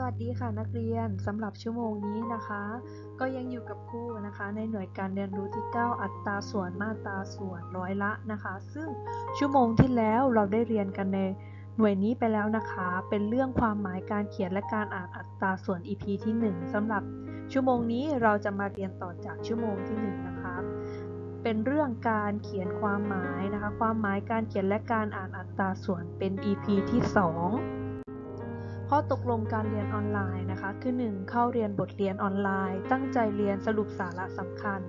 สวัสดีค่ะนักเรียนสำหรับชั่วโมงนี้นะคะ ก็ยังอยู่กับครูนะคะ ในหน่วยการเรียนรู้ที่ 9 อัตราส่วนมาตราส่วนร้อยละนะคะ ซึ่งชั่วโมงที่แล้วเราได้เรียนกันในหน่วยนี้ไปแล้วนะคะ เป็นเรื่องความหมายการเขียนและการอ่านอัตราส่วน EP ที่ 1สำหรับชั่วโมงนี้เราจะมาเรียนต่อจากชั่วโมงที่ 1 นะคะ เป็นเรื่องการเขียนความหมายนะคะ ความหมายการเขียนและการอ่านอัตราส่วนเป็น EP ที่ 2 ข้อตกลงการเรียนออนไลน์นะคะ คือ 1. เข้าเรียนบทเรียนออนไลน์ ตั้งใจเรียนสรุปสาระสำคัญ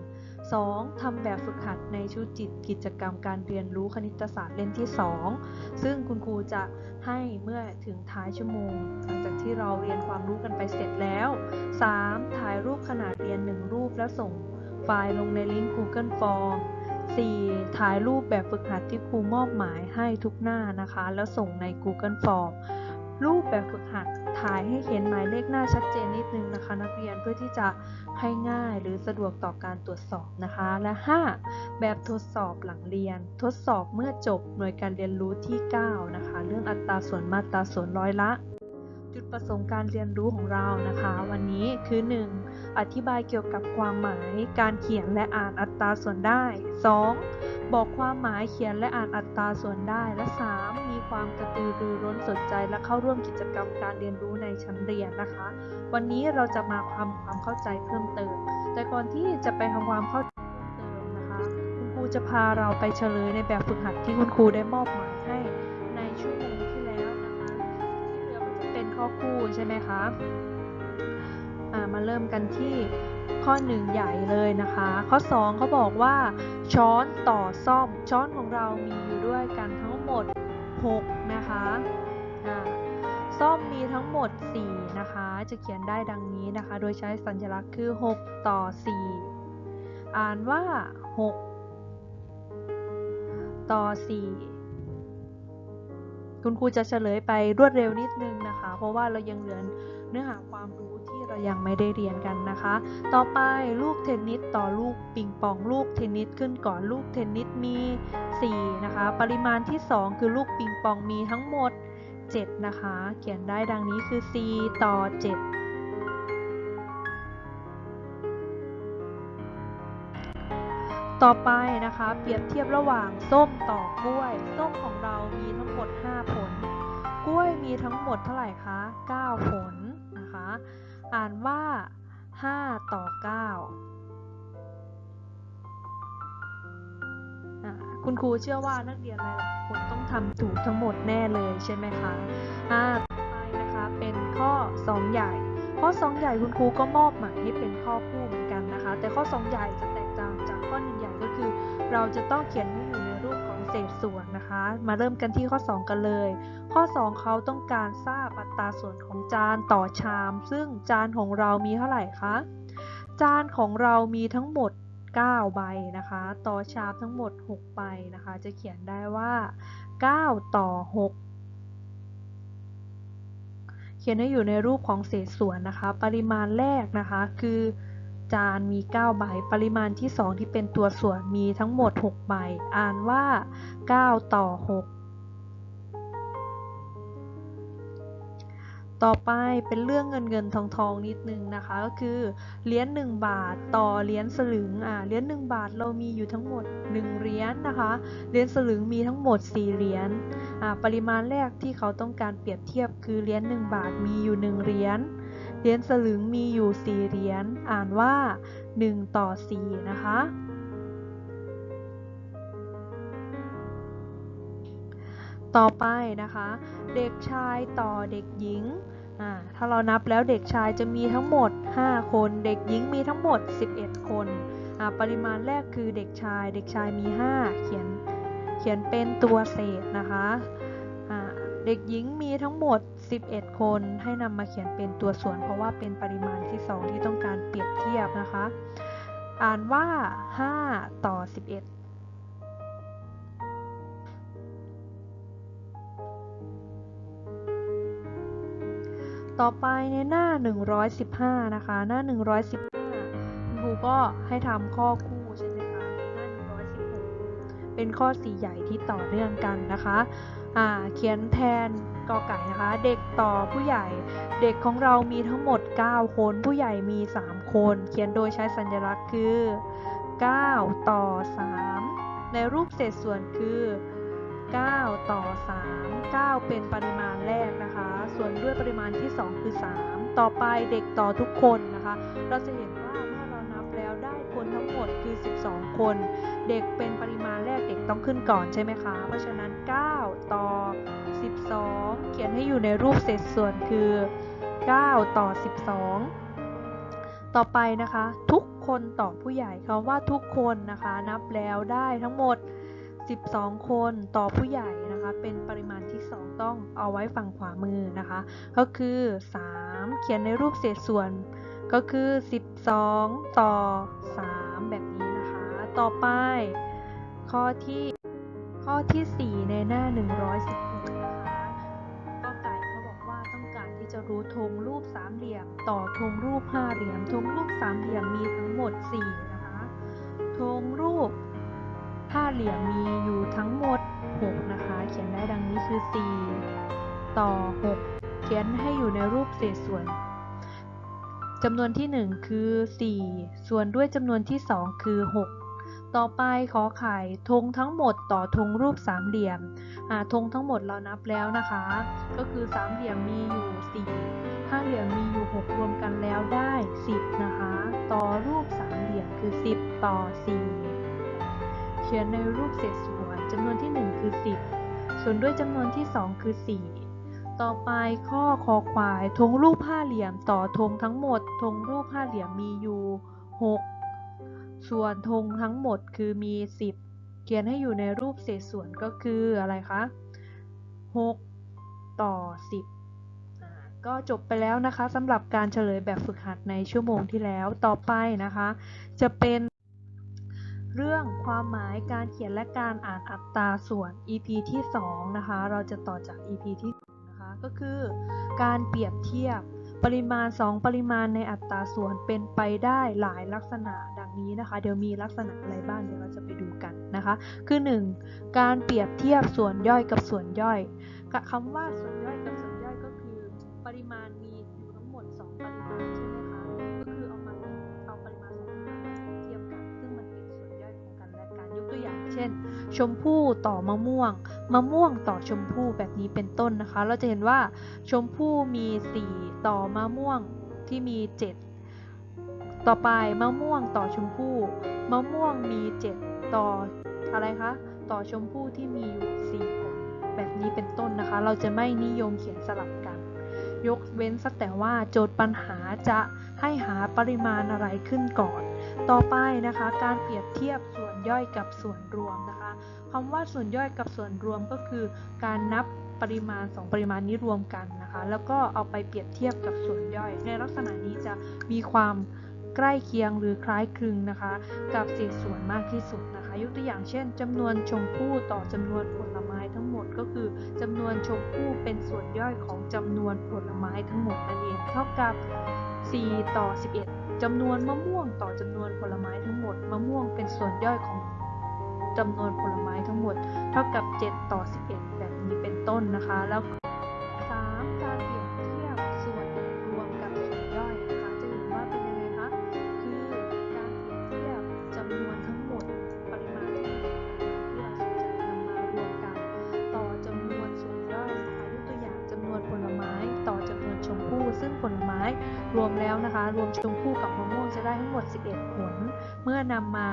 2. ทำแบบฝึกหัดในชุดจิตกิจกรรมการเรียนรู้คณิตศาสตร์เล่มที่ 2 ซึ่งคุณครูจะให้เมื่อถึงท้ายชั่วโมง หลังจากที่เราเรียนความรู้กันไปเสร็จแล้ว 3. ถ่ายรูปขนาดเรียน 1 รูปแล้วส่งไฟล์ลงในลิงก์ Google Form 4. ถ่ายรูปแบบฝึกหัดที่ครูมอบหมายให้ทุกหน้านะคะ แล้วส่งใน Google Form รูปแบบฝึกหัดถ่ายให้เห็นหมายเลขหน้าชัดเจนนิดนึงนะคะ นักเรียนเพื่อที่จะให้ง่ายหรือสะดวกต่อการตรวจสอบนะคะ และ 5. แบบทดสอบหลังเรียน ทดสอบเมื่อจบหน่วยการเรียนรู้ที่ 9 นะคะ เรื่องอัตราส่วนมาตราส่วนร้อยละ จุดประสงค์การเรียนรู้ของเรานะคะ วันนี้คือ 1. อธิบายเกี่ยวกับความหมายการเขียนและอ่านอัตราส่วนได้ 2. บอกความหมายเขียนและอ่านอัตราส่วนได้และ 3. ความกระตือรือร้นสนใจและเข้าร่วมกิจกรรมการเรียนรู้ในชั้นเรียนนะคะ วันนี้เราจะมาทำความเข้าใจเพิ่มเติม แต่ก่อนที่จะไปทำความเข้าใจเพิ่มเติมนะคะ คุณครูจะพาเราไปเฉลยในแบบฝึกหัดที่คุณครูได้มอบหมายให้ในชั่วโมงที่แล้วนะคะที่เหลือก็จะเป็นข้อคู่ใช่ไหมคะมาเริ่มกันที่ข้อ 1 ใหญ่เลยนะคะ ข้อ 2เขาบอกว่าช้อนต่อซ่อมช้อนของเรามีอยู่ด้วยกันทั้ง 6 นะคะซ่อมมีทั้งหมด 4 นะคะ จะเขียนได้ดังนี้นะคะ โดยใช้สัญลักษณ์คือ 6 ต่อ 4 อ่านว่า 6 ต่อ 4 คุณครูจะเฉลยไปรวดเร็วนิดนึงนะคะ เพราะว่าเรายังเหลือเนื้อหาความรู้ ยังไม่ได้เรียนกันนะคะ ต่อไปลูกเทนนิสต่อลูกปิงปองลูกเทนนิสขึ้นก่อนลูกเทนนิสมี 4 นะคะ ปริมาณที่ 2 คือลูกปิงปองมีทั้งหมด 7 นะคะ เขียนได้ดังนี้คือ4ต่อ 7ต่อไปนะคะ เปรียบเทียบระหว่างส้มต่อกล้วย ส้มของเรามีทั้งหมด 5 ผล กล้วยมีทั้งหมดเท่าไหร่คะ 9 ผลนะคะ อ่านว่า 5 ต่อ 9 คุณครูเชื่อว่านักเรียนหลายๆคนต้องทำถูกทั้งหมดแน่เลยใช่ไหมคะอ่าต่อไปนะคะเป็นข้อ 2 ใหญ่ ข้อ 2 ใหญ่คุณครูก็มอบหมายให้เป็นข้อคู่เหมือนกันนะคะ แต่ข้อ 2 ใหญ่จะแตกต่างจากข้อ1ใหญ่ก็คือ เราจะต้องเขียนให้อยู่ในรูปของเศษส่วนนะคะ มาเริ่มกันที่ข้อ 2 กันเลย ข้อ 2 เขาต้องการทราบอัตราส่วนของจานต่อชาม ซึ่งจานของเรามีเท่าไหร่คะ จานของเรามีทั้งหมด 9 ใบนะคะ ต่อชามทั้งหมด 6 ใบนะคะ จะเขียนได้ว่า 9 ต่อ 6เขียนให้อยู่ในรูปของเศษส่วนนะคะ ปริมาณแรกนะคะ คือจานมี 9 ใบ ปริมาณที่ 2 ที่เป็นตัวส่วนมีทั้งหมด 6 ใบ อ่านว่า 9 ต่อ 6 ต่อไปเป็นเรื่องเงินเงินทองทองนิดนึงนะคะก็คือเหรียญ1บาทต่อเหรียญสลึงอ่าเหรียญ1บาทเรามีอยู่ทั้งหมด1เหรียญนะคะเหรียญสลึงมีทั้งหมด4เหรียญอ่าปริมาณแรกที่เขาต้องการเปรียบเทียบคือเหรียญ1บาทมีอยู่1เหรียญเหรียญสลึงมีอยู่4เหรียญอ่านว่า 1 ต่อ 4 นะคะ ต่อไปนะคะ เด็กชายต่อเด็กหญิงถ้าเรานับแล้วเด็กชายจะมีทั้งหมด 5 คน เด็กหญิงมีทั้งหมด 11 คนอ่าปริมาณแรกคือเด็กชาย เด็กชายมี 5 เขียนเขียนเป็นตัวเศษนะคะเด็กหญิงมีทั้งหมด 11 คน ให้นำมาเขียนเป็นตัวส่วน เพราะว่าเป็นปริมาณที่ 2 ที่ต้องการเปรียบเทียบนะคะ อ่านว่า 5 ต่อ 11 ต่อไปในหน้า 115 นะคะ หน้า 115คุณครูก็ให้ทำข้อคู่ใช่ไหมคะหน้า 116 เป็นข้อ4ใหญ่ที่ต่อเนื่องกันนะคะอ่าเขียนแทนกอไก่นะคะ เด็กต่อผู้ใหญ่ เด็กของเรามีทั้งหมด 9 คน ผู้ใหญ่มี 3 คน เขียนโดยใช้สัญลักษณ์คือ 9 ต่อ 3 ในรูปเศษส่วนคือ 9 ต่อ 3 9 เป็นปริมาณแรกนะคะ ส่วนด้วยปริมาณที่ 2 คือ 3 ต่อไปเด็กต่อทุกคนนะคะ เราจะเห็นว่าเมื่อเรานับแล้วได้คนทั้งหมดคือ 12 คน เด็กเป็นปริมาณแรกเด็กต้องขึ้นก่อนใช่ไหมคะ เพราะฉะนั้น 9 ต่อ 12 เขียนให้อยู่ในรูปเศษส่วนคือ 9 ต่อ 12 ต่อไปนะคะ ทุกคนต่อผู้ใหญ่คำว่าทุกคนนะคะ นับแล้วได้ทั้งหมด 12 คนต่อผู้ใหญ่ นะคะ เป็นปริมาณที่ 2 ต้องเอาไว้ฝั่งขวามือนะคะ ก็คือ 3 เขียนในรูปเศษส่วน ก็คือ 12 ต่อ 3 แบบนี้นะคะ ต่อไป ข้อที่ข้อที่ 4 ในหน้า 116นะคะก็ไก่เขาบอกว่าต้องการที่จะรู้ธงรูปสามเหลี่ยม ต่อธงรูปห้าเหลี่ยมธงรูปสามเหลี่ยมมีทั้งหมด 4 นะคะธงรูปห้าเหลี่ยมมีอยู่ทั้งหมด 6 นะคะ เขียนได้ดังนี้คือ 4 ต่อ 6 เขียนให้อยู่ในรูปเศษส่วนจำนวนที่ 1 คือ 4 ส่วนด้วยจำนวนที่ 2 คือ 6 ต่อไปขอไข่ธงทั้งหมดต่อธงรูปสามเหลี่ยมอ่าธงทั้งหมดเรานับแล้วนะคะ ก็คือสามเหลี่ยมมีอยู่ 4 ห้าเหลี่ยมมีอยู่ 6 รวมกันแล้วได้ 10 นะคะ ต่อรูปสามเหลี่ยมคือ 10 ต่อ 4 เขียนในรูปเศษส่วน จำนวนที่ 1 คือ 10 ส่วนด้วยจำนวนที่ 2 คือ 4 ต่อไปข้อคอควายธงรูปห้าเหลี่ยมต่อธงทั้งหมดธงรูปห้าเหลี่ยมมีอยู่ 6 ส่วนธงทั้งหมดคือมี 10 เขียนให้อยู่ในรูปเศษส่วนก็คืออะไรคะ 6 ต่อ 10ก็จบไปแล้วนะคะสำหรับการเฉลยแบบฝึกหัดในชั่วโมงที่แล้วต่อไปนะคะ จะเป็น เรื่องความหมายการเขียนและการอ่านอัตราส่วน EP ที่ 2 นะคะ เราจะต่อจาก EP ที่นะคะก็คือการเปรียบเทียบปริมาณ 2 ปริมาณในอัตราส่วนเป็นไปได้หลายลักษณะดังนี้นะคะ เดี๋ยวมีลักษณะอะไรบ้างเดี๋ยวเราจะไปดูกันนะคะ คือ 1. การเปรียบเทียบส่วนย่อยกับส่วนย่อยคำว่าส่วนย่อยกับส่วนย่อยก็คือ ปริมาณมีอยู่ทั้งหมด 2 ปริมาณใช่ ช่น ชมพู่ต่อมะม่วง มะม่วงต่อชมพู่แบบนี้เป็นต้นนะคะ เราจะเห็นว่าชมพู่มี 4 ต่อมะม่วงที่มี 7 ต่อไปมะม่วงต่อชมพู่ มะม่วงมี 7 ต่ออะไรคะต่อชมพู่ที่มีอยู่4ผลแบบนี้เป็นต้นนะคะ เราจะไม่นิยมเขียนสลับกัน ยกเว้นสักแต่ว่าโจทย์ปัญหาจะให้หาปริมาณอะไรขึ้นก่อน ต่อไปนะคะ การเปรียบเทียบส ย่อยกับส่วนรวมนะคะคำว่าส่วนย่อยกับส่วนรวมก็คือ การนับปริมาณ 2 ปริมาณนี้รวมกันนะคะ แล้วก็เอาไปเปรียบเทียบกับส่วนย่อย ในลักษณะนี้จะมีความใกล้เคียงหรือคล้ายคลึงนะคะ กับเศษส่วนมากที่สุดนะคะ ยกตัวอย่างเช่นจำนวนชมพู่ต่อจำนวนผลไม้ทั้งหมดก็คือจำนวนชมพู่เป็นส่วนย่อยของจำนวนผลไม้ทั้งหมดนั่นเองเท่ากับ 4 ต่อ 11 จำนวนมะม่วงต่อจำนวนผลไม้ทั้งหมด มะม่วงเป็นส่วนย่อยของจำนวนผลไม้ทั้งหมด เท่ากับ 7 ต่อ 11 แบบนี้เป็นต้นนะคะแล้ว กับมะม่วงจะได้ทั้งหมด 11 ผล เมื่อนำมา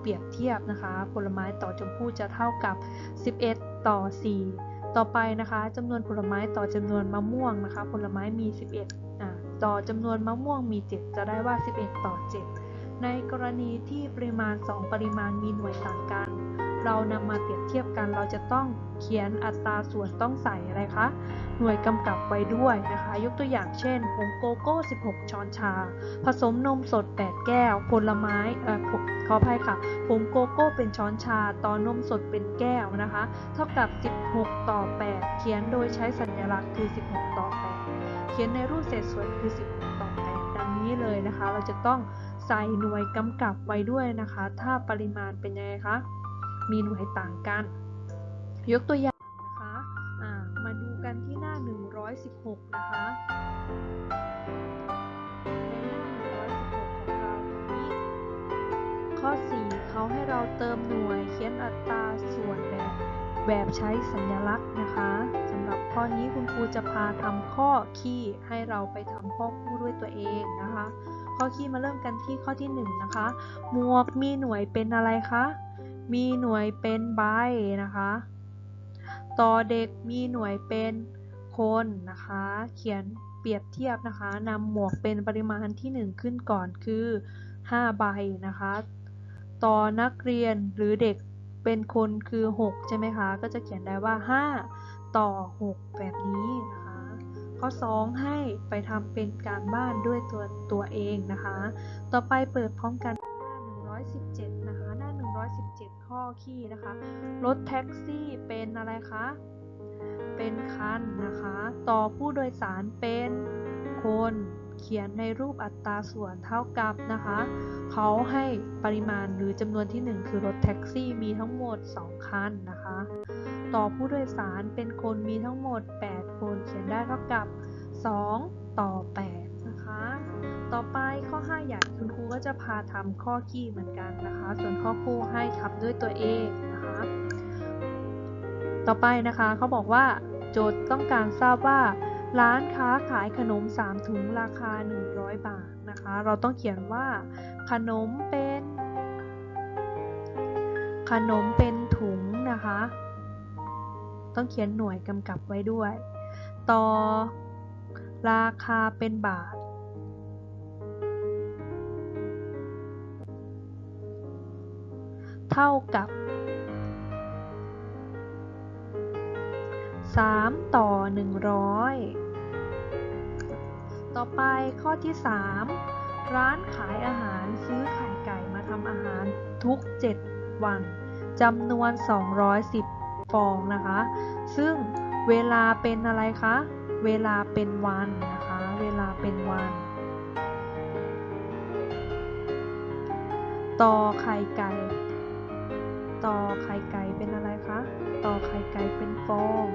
เปรียบเทียบนะคะ ผลไม้ต่อชมพู่จะเท่ากับ 11 ต่อ 4 ต่อไปนะคะจำนวนผลไม้ต่อจำนวนมะม่วงนะคะ ผลไม้มี 11อ่าต่อจำนวนมะม่วงมี 7 จะได้ว่า 11 ต่อ 7 ในกรณีที่ปริมาณ 2 ปริมาณมีหน่วยต่างกัน เรานำมาเปรียบเทียบกัน เราจะต้องเขียนอัตราส่วนต้องใส่อะไรคะ หน่วยกำกับไว้ด้วยนะคะ ยกตัวอย่างเช่นผงโกโก้ 16 ช้อนชา ผสมนมสด 8 แก้ว ผลไม้เอ่อขอออภัยค่ะผงโกโก้เป็นช้อนชา ต่อนมสดเป็นแก้วนะคะ เท่ากับ 16 ต่อ 8 เขียนโดยใช้สัญลักษณ์คือ 16 ต่อ 8 เขียนในรูปเศษส่วนคือ 16 ต่อ 8 ดังนี้เลยนะคะ เราจะต้องใส่หน่วยกำกับไว้ด้วยนะคะ ถ้าปริมาณเป็นยังไงคะ มีหน่วยต่างกัน ยกตัวอย่างนะคะ116 นะคะในหน้า116ของเราข้อ 4เขาให้เราเติมหน่วยเขียนอัตราส่วนแบบแบบใช้สัญลักษณ์นะคะสำหรับข้อนี้คุณครูจะพาทำข้อคี่ให้เราไปทำข้อคู่ด้วยตัวเองนะคะ ข้อคี่มาเริ่มกันที่ข้อที่ 1 นะคะ หมวกมีหน่วยเป็นอะไรคะ มีหน่วยเป็นใบนะคะ ต่อเด็กมีหน่วยเป็นคนนะคะ เขียนเปรียบเทียบนะคะนำหมวกเป็นปริมาณที่ 1 ขึ้นก่อนคือ 5 ใบนะคะ ต่อนักเรียนหรือเด็กเป็นคนคือ 6 ใช่ไหมคะ ก็จะเขียนได้ว่า 5 ต่อ 6 แบบนี้นะคะ ข้อ 2 ให้ไปทำเป็นการบ้านด้วยตัวตัวเองนะคะ ต่อไปเปิดพร้อมกันหน้า110 ข้อขี้นะคะ รถแท็กซี่เป็นอะไรคะ เป็นคันนะคะ ต่อผู้โดยสารเป็นคนเขียนในรูปอัตราส่วนเท่ากับนะคะ เขาให้ปริมาณหรือจำนวนที่ 1 คือรถแท็กซี่มีทั้งหมด 2 คันนะคะ ต่อผู้โดยสารเป็นคนมีทั้งหมด 8 คนเขียนได้เท่ากับ 2 ต่อ 8 ต่อไปข้อ5ใหญ่คุณครูก็จะพาทำข้อขี้เหมือนกันนะคะ ส่วนข้อคู่ให้ทำด้วยตัวเองนะคะ ต่อไปนะคะเขาบอกว่า โจทย์ต้องการทราบว่า ร้านค้าขายขนม 3 ถุงราคา 100 บาทนะคะ เราต้องเขียนว่า ขนมเป็น ขนมเป็นถุงนะคะ ต้องเขียนหน่วยกำกับไว้ด้วย ต่อราคาเป็นบาท เท่ากับ 3 ต่อ 100 ต่อไปข้อที่ 3 ร้านขายอาหารซื้อไข่ไก่มาทำอาหารทุก 7 วันจำนวน 210 ฟองนะคะ ซึ่งเวลาเป็นอะไรคะ เวลาเป็นวันนะคะ เวลาเป็นวัน ต่อไข่ไก่ ต่อไข่ไก่เป็นอะไรคะ ต่อไข่ไก่เป็นฟอง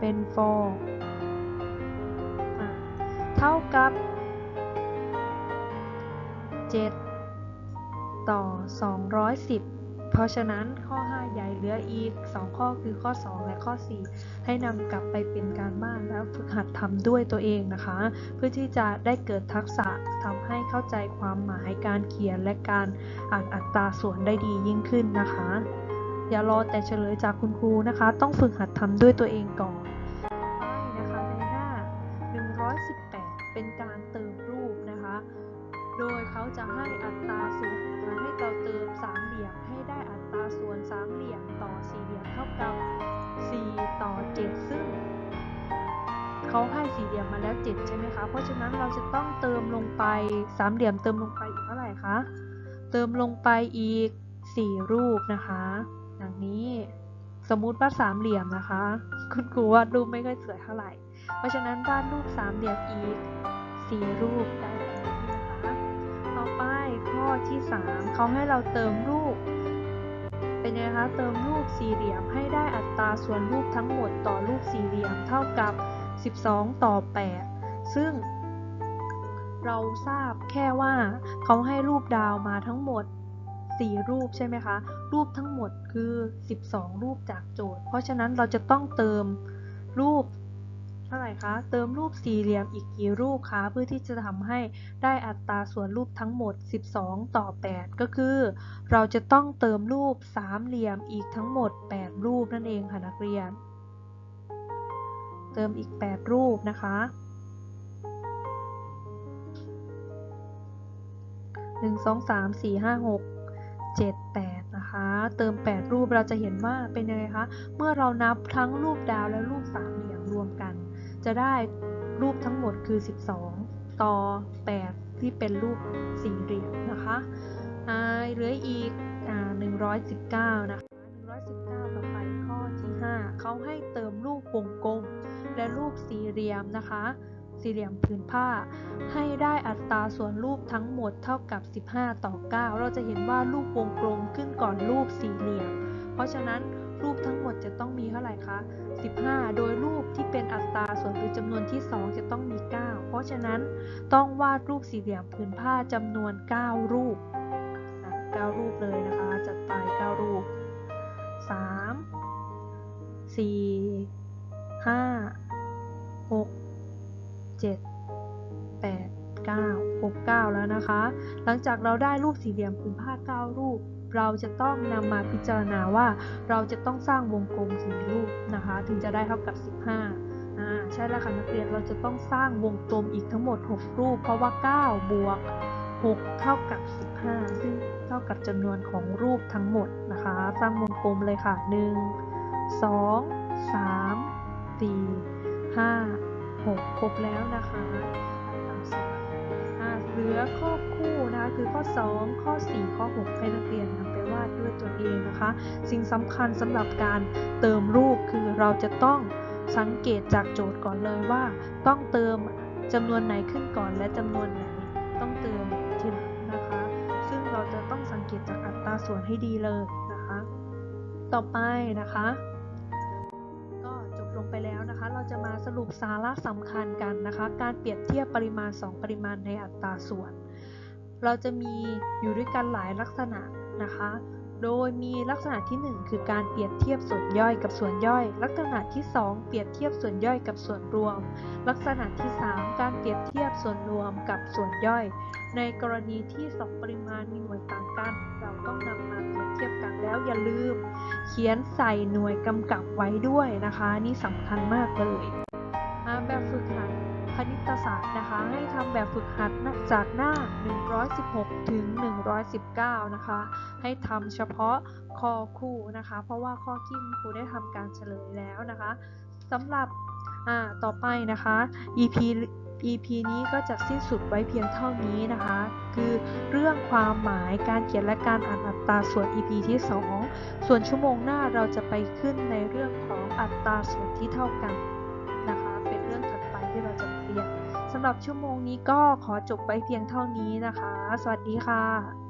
เป็นฟองเท่ากับ 7 ต่อ 210 เพราะฉะนั้นข้อ 5 ใหญ่เหลืออีก 2 ข้อคือข้อ 2 และข้อ 4 ให้นำกลับไปเป็นการบ้านแล้วฝึกหัดทำด้วยตัวเองนะคะ เพื่อที่จะได้เกิดทักษะทำให้เข้าใจความหมายการเขียนและการอ่านอัตราส่วนได้ดียิ่งขึ้นนะคะ อย่ารอแต่เฉลยจากคุณครูนะคะ ต้องฝึกหัดทำด้วยตัวเองก่อนไปนะคะในหน้า 118 เป็นการเติมรูปนะคะ โดยเขาจะให้อัตราส่วนให้เราเติมสามเหลี่ยมให้ได้อัตราส่วนสามเหลี่ยมต่อสี่เหลี่ยมเท่ากับ 4 ต่อ 7 ซึ่งเขาให้สี่เหลี่ยมมาแล้ว 7 ใช่ไหมคะ เพราะฉะนั้นเราจะต้องเติมลงไปสามเหลี่ยมเติมลงไปอีกเท่าไหร่คะ เติมลงไปอีก 4 รูปนะคะอย่างนี้สมมุติว่าสามเหลี่ยมนะคะ คุณครูวาดรูปไม่ค่อยสวยเท่าไหร่ เพราะฉะนั้นวาดรูปสามเหลี่ยมอีก 4 รูปได้ เขาให้เราเติมรูป เป็นไงคะเติมรูปสี่เหลี่ยมให้ได้อัตราส่วนรูปทั้งหมดต่อรูปสี่เหลี่ยมเท่ากับ 12 ต่อ 8 ซึ่ง เราทราบแค่ว่าเขาให้รูปดาวมาทั้งหมด 4 รูปใช่ไหมคะ รูปทั้งหมดคือ 12 รูปจากโจทย์ เพราะฉะนั้นเราจะต้องเติมรูป ท่าไหร่คะ เติมรูปสี่เหลี่ยมอีกกี่รูปคะ เพื่อที่จะทำให้ได้อัตราส่วนรูปทั้งหมด 12 ต่อ 8 ก็คือ เราจะต้องเติมรูปสามเหลี่ยมอีกทั้งหมด 8 รูปนั่นเองค่ะนักเรียน เติมอีก 8 รูปนะคะ1 2 3 4 5 6 7 8 นะคะ เติม 8 รูปเราจะเห็นว่าเป็นยังไงคะ เมื่อเรานับทั้งรูปดาวและรูปสามเหลี่ยมรวมกัน จะได้รูปทั้งหมดคือ 12 ต่อ 8 ที่เป็นรูปสี่เหลี่ยมนะคะเหลืออีกอ่า119 นะคะ 119 ต่อไปข้อที่ 5 เขาให้เติมรูปวงกลม และรูปสี่เหลี่ยมนะคะ สี่เหลี่ยมผืนผ้า ให้ได้อัตราส่วนรูปทั้งหมดเท่ากับ 15 ต่อ 9 เราจะเห็นว่ารูปวงกลมขึ้นก่อนรูปสี่เหลี่ยม เพราะฉะนั้นรูปทั้งหมดจะต้องมีเท่าไหร่คะ 15โดยรูปที่เป็นอัตราส่วนหรือจำนวนที่ 2 จะต้องมี 9 เพราะฉะนั้นต้องวาดรูปสี่เหลี่ยมผืนผ้าจำนวน 9 รูป 9 รูปเลยนะคะ จัดไป 9 รูป 3 4 5 6 7 8 9 6 9 แล้วนะคะ หลังจากเราได้รูปสี่เหลี่ยมผืนผ้า 9 รูป เราจะต้องนำมาพิจารณาว่าเราจะต้องสร้างวงกลมกี่รูปนะคะ ถึงจะได้เท่ากับ 15อ่าใช่แล้วค่ะนักเรียนเราจะต้องสร้างวงกลมอีกทั้งหมด 6 รูป เพราะว่า 9 บวก 6 เท่ากับ 15 ซึ่งเท่ากับจำนวนของรูปทั้งหมดนะคะ สร้างวงกลมเลยค่ะ 1 2 3 4 5 6 ครบแล้วนะคะตามสวนอ่า เหลือข้อคู่นะคะคือข้อ 2 ข้อ 4 ข้อ 6 ให้นักเรียนนำไปวาดด้วยตัวเองนะคะ สิ่งสำคัญสำหรับการเติมรูปคือเราจะต้องสังเกตจากโจทย์ก่อนเลยว่า ต้องเติมจำนวนไหนขึ้นก่อนและจำนวนไหนต้องเติมทีหลังนะคะ ซึ่งเราจะต้องสังเกตจากอัตราส่วนให้ดีเลยนะคะ ต่อไปนะคะ รุปสาระสำคัญกันนะคะ การเปรียบเทียบปริมาณ 2 ปริมาณในอัตราส่วน เราจะมีอยู่ด้วยกันหลายลักษณะนะคะ โดยมีลักษณะที่ 1 คือการเปรียบเทียบส่วนย่อยกับส่วนย่อย ลักษณะที่ 2 เปรียบเทียบส่วนย่อยกับส่วนรวม ลักษณะที่ 3 การเปรียบเทียบส่วนรวมกับส่วนย่อย ในกรณีที่ 2 ปริมาณมีหน่วยต่างกัน เราต้องนำมาเปรียบเทียบกันแล้วอย่าลืมเขียนใส่หน่วยกำกับไว้ด้วยนะคะ นี่สำคัญมากเลย ตศาสตร์นะคะให้ทำแบบฝึกหัดจากหน้า 116 ถึง 119 นะคะ ให้ทำเฉพาะข้อคู่นะคะ เพราะว่าข้อที่คุณครูได้ทำการเฉลยแล้วนะคะสำหรับต่อไปนะคะ EP EP นี้ก็จะสิ้นสุดไว้เพียงเท่านี้นะคะ คือเรื่องความหมายการเขียนและการอ่านอัตราส่วน EP ที่ 2 ส่วนชั่วโมงหน้าเราจะไปขึ้นในเรื่องของอัตราส่วนที่เท่ากันำหรับชั่วโมงนี้ก็ขอจบไปเพียงเท่านี้นะคะ สวัสดีค่ะ